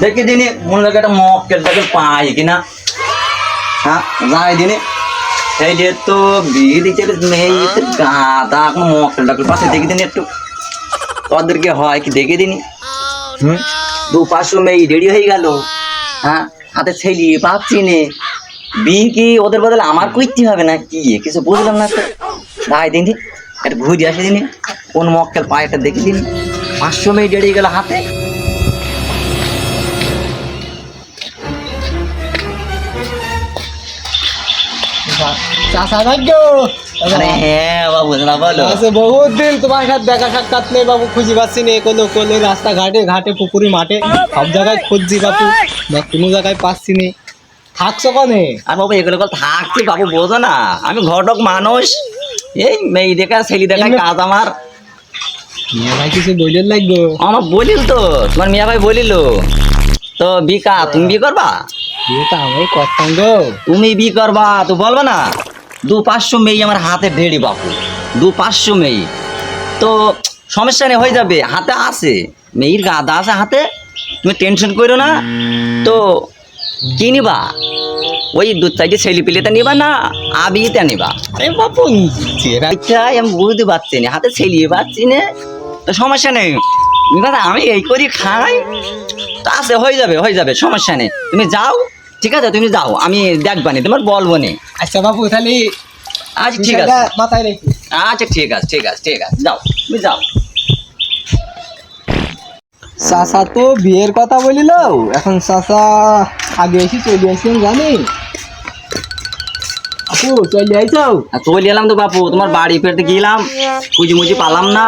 দেখি দিনে মনে লাগে একটা মক্কেল টাকে পাই কিনা হ্যাঁ যাই দিনে এই যে তো বিয়ে দিচ্ছে মেয়ে গাদা এখন মক্কেল টাকে পাশে দেখি দিনে একটু ওদেরকে হয় কি দেখে দিনি হুম দু পাঁচশো মেয়ে রেডি হয়ে গেল হ্যাঁ হাতে ছেলি পাচ্ছি নে বিয়ে কি ওদের বদলে আমার করতে হবে না কি কিছু বুঝলাম না তো ভাই দিনি একটা ঘুরে আসে দিনি কোন মক্কেল পায়েটা দেখে দিনি পাঁচশো মেয়ে রেডি গেল হাতে চাষা থাকো আরে হ্যাঁ বাবু না বলো। আছে বহুত দিন তোমার সাথে দেখা সাক্ষাৎ নেই বাবু খুঁজে পাচ্ছি না কোনো কোনো রাস্তাঘাটে ঘাটে পুকুরি মাঠে। সব জায়গায় খুঁজছি বাবু না কোনো জায়গায় পাচ্ছি না। থাকছো কনে? আর বাবু এগুলো কথা থাকছি বাবু বোঝো না। আমি ঘটক মানুষ। এই মেয়ে দেখা ছেলে দেখা কাজ আমার। মেয়ে ভাই কিছু বইলের লাগবো? আমার বলিল তো তোমার মিয়া ভাই বলিল। তো বিকা তুমি বি করবা? বিয়ে তো আমি করতাম গো তুমি বি করবা তো বলবা না। দু পাঁচশো মেয়ে আমার হাতে রেডি বাপু। দু পাঁচশো মেয়ে। তো সমস্যা নেই, হয়ে যাবে। হাতে আছে। মেয়ের গাদা আছে হাতে। তুমি টেনশন করো না। তো কি নিবা? ওই দু চারটে ছেলে পিলেটা নিবা না আবিটা নিবা। আরে বাপু আমি বুঝতে পারছি না। হাতে ছেলিয়ে পাচ্ছি না। তো সমস্যা নেই। দাদা আমি এই করি খাই। তো আছে, হয়ে যাবে হয়ে যাবে, সমস্যা নেই। তুমি যাও, ঠিক আছে, তুমি যাও। আমি দেখবানি, তোমার বলব নি। আচ্ছা বাবু তাহলে আচ্ছা ঠিক আছে। মাথায় রেখে। আচ্ছা ঠিক আছে ঠিক আছে ঠিক আছে। যাও তুমি যাও। চাষা তো বিয়ের কথা বলিল এখন চাষা আগে এসে চলে আসছেন জানি? আপু চলে আইসাও চলে এলাম তো বাপু তোমার বাড়ি ফেরতে গেলাম খুঁজি মুজি পালাম না।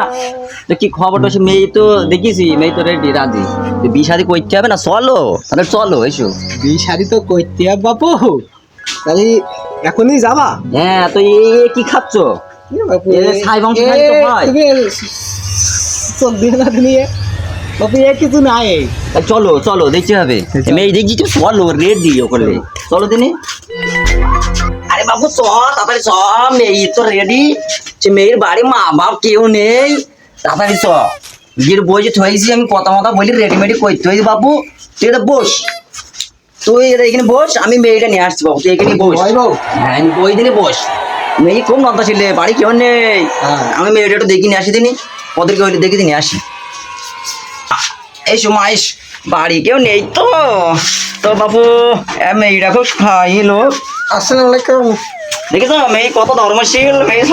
তো কি খবরটা সে মেয়ে তো দেখিছি মেয়ে তো রেডি রাজি। বিয়ে শাদি করতে হবে না চলো তাহলে চলো এসো। বিয়ে শাড়ি তো করতে হবে বাপু। তাহলে এখনই যাবা? হ্যাঁ তো এই কি খাচ্ছ? এ এ এ, চল এ? কিছু নাই। চলো চলো দেখতে হবে। মেয়ে দেখছি তো চলো রেট দিও করলে চলো দিনে। আরে বাবু চ তাড়াতাড়ি চ মেয়ে তো রেডি মেয়ের বাড়ি মা বাপ কেউ নেই। তাড়াতাড়ি চ। বিয়ের বই যে থয়েছি আমি কথা মতো বলি রেডিমেডি করতে হয়েছি বাবু। তুই বস। তুই এটা এখানে বস আমি মেয়েটা নিয়ে আসছি বাবু তুই এখানে বস। হ্যাঁ বই দিনে বস। মেয়ে খুব নতা ছিলে বাড়ি কেউ নেই? হ্যাঁ। আমি মেয়েটা একটু দেখি নিয়ে আসি দিনি ওদেরকে ওইটা দেখে নিয়ে আসি। এই সময় বাড়ি কেউ নেই তো? তো বাবু মেয়েটা খুব খাইলো। আসসালামু আলাইকুম। দেখেছ মেয়ে কত ধর্মশীল মেয়ে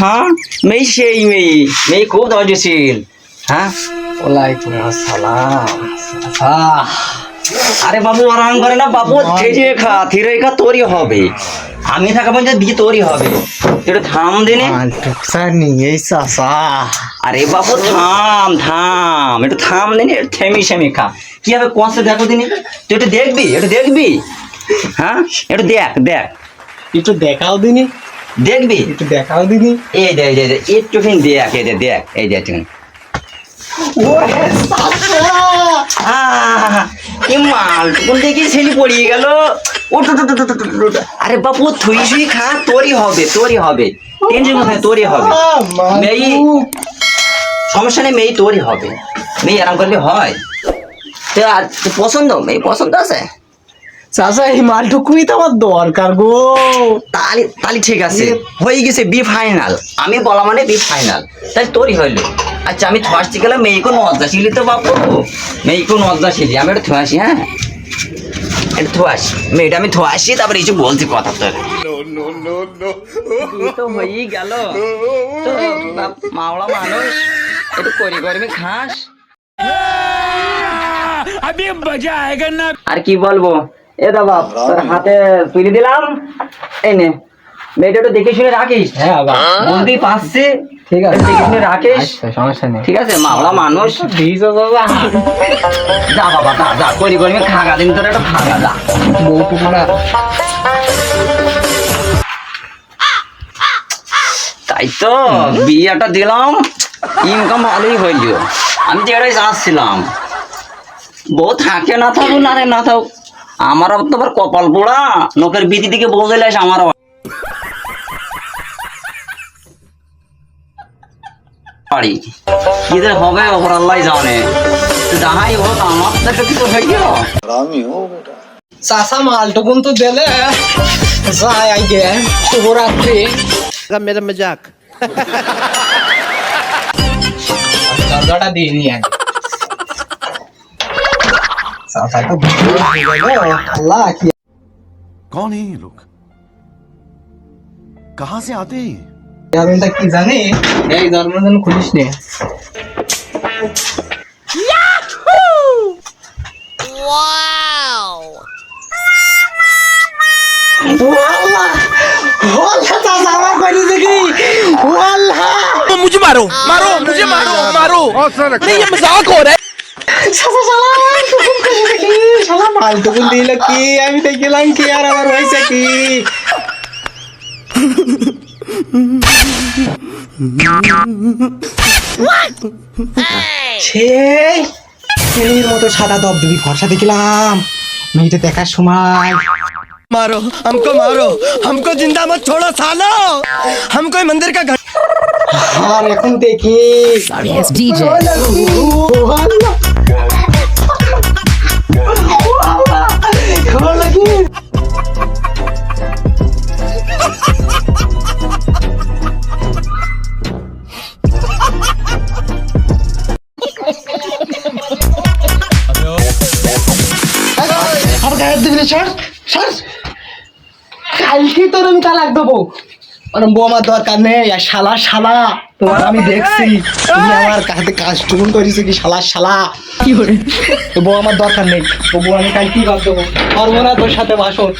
হ্যাঁ? মেয়ে সেই মেয়ে মেয়ে খুব ধৈর্যশীল হ্যাঁ? ওয়ালাইকুম আসসালাম। আহ আরে বাবু আরাম করে না বাবু থেজে খা থিরে খা তোরই হবে। আমি থাকা পর্যন্ত দিয়ে তোরই হবে। তুই একটু থাম দিনে। নিয়ে চাষা আরে বাবু থাম থাম। একটু থাম দিনে থেমি সেমি খা। কি হবে কষ্ট দেখো দিনে? তুই একটু দেখবি একটু দেখবি? হ্যাঁ? একটু দেখ দেখ। একটু দেখাও দিনি। দেখবি? একটু দেখাও দিনি। এই দে এই দে, এই দে, একটুখানি দেখ এই দে দেখ এই দে একটুখানি। আহ, কি দেখি ছেলে পড়িয়ে গেল। আরে বাপু থুই সুই খা তোরই হবে তোরই হবে। টেনশন কোথায় তোরই হবে। মেয়ে সমস্যা নেই মেয়ে তোরই হবে। মেয়ে আরাম করলে হয়। তো আর পছন্দ? মেয়ে পছন্দ আছে? চাষা এই মালটুকুই তো আমার দরকার গো। তালি তালি ঠিক আছে। হয়ে গেছে বি ফাইনাল। আমি বলা মানে বি ফাইনাল। তাই তোরই হইল। আচ্ছা আমি থোয়াসতে গেলাম মেয়ে কোন মজ্জাশীলি তো বাপু। মেয়ে কোন মজ্জাশীলি আমি একটু থোয়াসি হ্যাঁ? একটু থোয়াস মেয়েটা আমি থোয়াসি তারপরে কিছু বলছি কথা তোর। তো হয়েই গেল। তো মাওলা মানুষ একটু করি করবি খাস। আর কি বলব? এ দা বাপ তোর হাতে তুলে দিলাম। এই নে মেয়েটা একটু দেখে শুনে রাখিস। হ্যাঁ বাবা। বলতেই পারছি? ঠিক আছে। রাখিস? আচ্ছা সমস্যা নেই। ঠিক আছে মাওলা মানুষ। যা বাবা যা যা করি করি খাগা দিন তোর একটা খাগা যা। বউটুকুরা তাই তো বিয়েটা দিলাম ইনকাম ভালোই হইল। আমি তো এটাই চাচ্ছিলাম বউ থাকে না থাকুক না রে না থাকুক আমার তো আবার কপাল পোড়া লোকের বিধি দিকে বলতে আমার পারি কি যে হবে ওপর আল্লাহ জানে তো যাহাই হোক আমার থেকে কিছু হয়ে গেল চাষা মালটুকুন তো দিলে যাই আগে শুভরাত্রি मेरा मजाक চার্জারটা দিয়ে নিয়ে আগে চাষা তো ভুল হয়ে গেল আল্লাহ কি कौन है ये लोग कहां से आते हैं ये? কারণটা কি জানি এই জন্মদিন খুলিস নে मुझे मारो मारो मुझे मारो मारो नहीं ये मजाक हो रहा है মালটুকুন দিল কি আমি দেখলাম কি আর আমার হয়েছে কি সেই ছেলের মতো সাদা দবদবি ফর্সা দেখলাম মেয়েটা দেখার সময় मारो हमको मारो हमको जिंदा मत छोड़ो सालो हम कोई मंदिर का घंटा আর এখন দেখি কালকে তোর আমি তালাক দেবো। বউ আমার দরকার নেই আর শালা শালা তোমার আমি দেখছি তুমি আমার কাছে কাজটুকুন করেছ কি শালা শালা? কি করে? বউ আমার দরকার নেই তো বউ আমি কালকেই বাদ দেবো। পারব না তোর সাথে বাসন